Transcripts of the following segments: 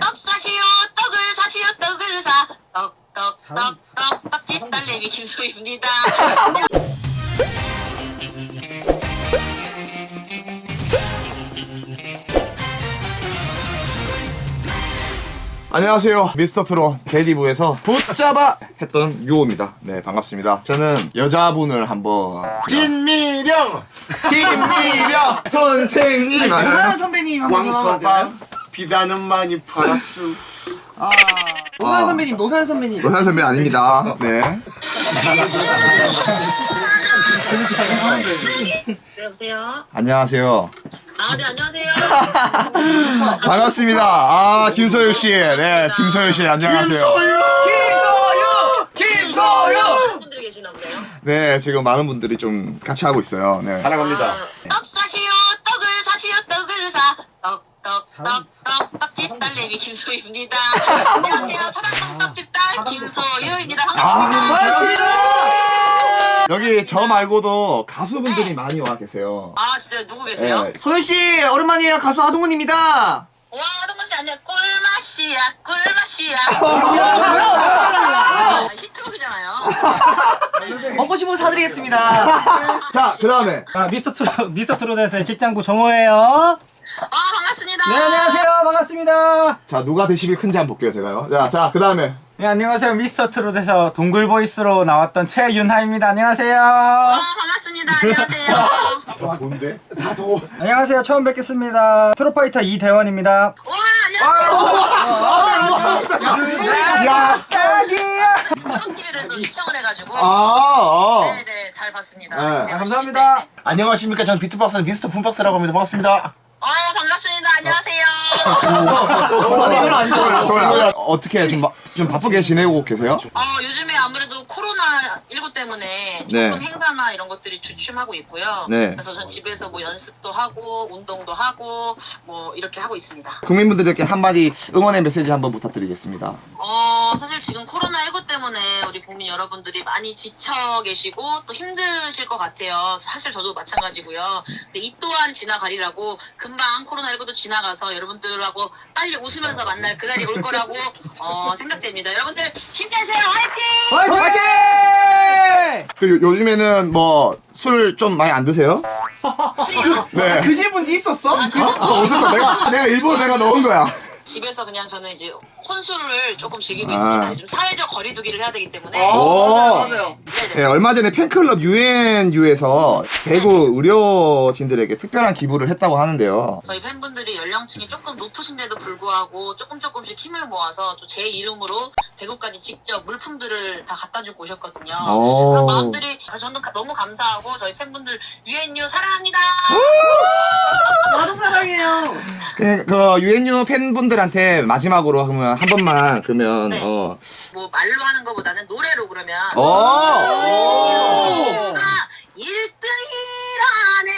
떡 사시오 떡을 사시오 떡을 사. 떡떡 사람- 떡떡 떡집 딸내미 김수입니다. 안녕하세요. 미스터 트롯 데디부에서 붙잡아 했던 유호입니다. 네, 반갑습니다. 저는 여자분을 한번 진미령! 김미령 선생님. 오사연 선배님 한번 왕서방 비단은 많이 팔았어 노사연 선배님, 노사연 선배님. 노산 선배 아닙니다. 네. 여보세요 안녕하세요. 아 네 안녕하세요 반갑습니다. 아, 김소유 씨. 네, 김소유 씨 안녕하세요. 김소유! 김소유! 분들이 계시나 보네요 네, 지금 많은 분들이 좀 같이 하고 있어요. 네. 사랑합니다 떡 사시오 떡을 사시오 떡을 사떡떡 사람- 떡떡 떡집 딸내 미 김수입니다 안녕하세요 사랑동 떡집 딸 김소유입니다 반갑습니다 반갑습니다! 여기 저 말고도 가수분들이 많이 와 계세요. 아 진짜 누구 계세요? 네. 소유 씨, 오랜만이에요. 가수 아동훈입니다. 와 동건 씨 안녕 꿀맛이야 꿀맛이야 아, 히트곡이잖아요 먹고 싶은 거 사드리겠습니다. 자, 그 다음에. 아, 미스터 트롯, 미스터 트롯에서의 직장부 정호예요. 아 반갑습니다 네, 안녕하세요. 반갑습니다. 자, 누가 데시벨 큰지 한번 볼게요, 제가요. 자, 자, 그 다음에. 네, 안녕하세요. 미스터 트롯에서 동굴 보이스로 나왔던 최윤하입니다. 안녕하세요. 아 반갑습니다 안녕하세요 아, 뭔데? 다 더. 안녕하세요. 처음 뵙겠습니다. 트롯파이터 이대원입니다. 와 안녕하세요 야! 트롯 TV를 또 시청을 해가지고 아, 아. 네네 잘 봤습니다 네, 네, 감사합니다. 네. 안녕하십니까 저는 비트박스 미스터 품박스라고 합니다 반갑습니다 아 반갑습니다 안녕하세요 아니, 이건 안 좋아요. 도야, 어떻게 좀, 바- 좀 바쁘게 지내고 계세요? 어 요즘에 아무래도 코로나 19 때문에 네. 조금 행사나 이런 것들이 주춤하고 있고요 네. 그래서 전 집에서 뭐 연습도 하고 운동도 하고 뭐 이렇게 하고 있습니다 국민분들께 한마디 응원의 메시지 한번 부탁드리겠습니다. 어, 사실 지금 코로나19 때문에 우리 국민 여러분들이 많이 지쳐 계시고 또 힘드실 것 같아요. 사실 저도 마찬가지고요. 근데 이 또한 지나가리라고 금방 코로나19도 지나가서 여러분들하고 빨리 웃으면서 만날 그날이 올 거라고 어, 생각됩니다. 여러분들 힘내세요. 화이팅! 화이팅! 그 요, 요즘에는 뭐 술 좀 많이 안 드세요? 네. 그 질문도 있었어? 아, 저는 어, 없었어. 내가 내가 일부러 내가 넣은 거야. 집에서 그냥 저는 이제 혼술을 조금 즐기고 아. 있습니다. 요즘 사회적 거리두기를 해야 되기 때문에. 오. 맞아요, 맞아요. 네 네. 네, 얼마 전에 팬클럽 UNU에서 대구 의료진들에게 특별한 기부를 했다고 하는데요. 저희 팬분들이 연령층이 조금 높으신데도 불구하고 조금 조금씩 힘을 모아서 또 제 이름으로 대구까지 직접 물품들을 다 갖다 주고 오셨거든요. 오. 그런 마음들이 저는 가- 너무 감사하고 저희 팬분들 유엔유 사랑합니다. 그, 그 UNU 팬분들한테 마지막으로 그러면 한 번만 그러면 네. 어. 뭐 말로 하는 것보다는 노래로 그러면 오! 유엔유가 1등이라네.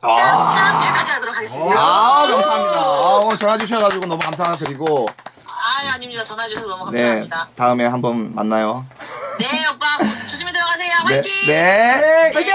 짠짠 여기까지 하도록 하겠습니다. 아 감사합니다. 아, 오늘 전화 주셔가지고 너무 감사드리고 아 아닙니다. 전화 주셔서 너무 네 감사합니다. 다음에 한번 만나요. 네, 오빠 조심히 들어가세요. 네 화이팅! 네. 화이팅!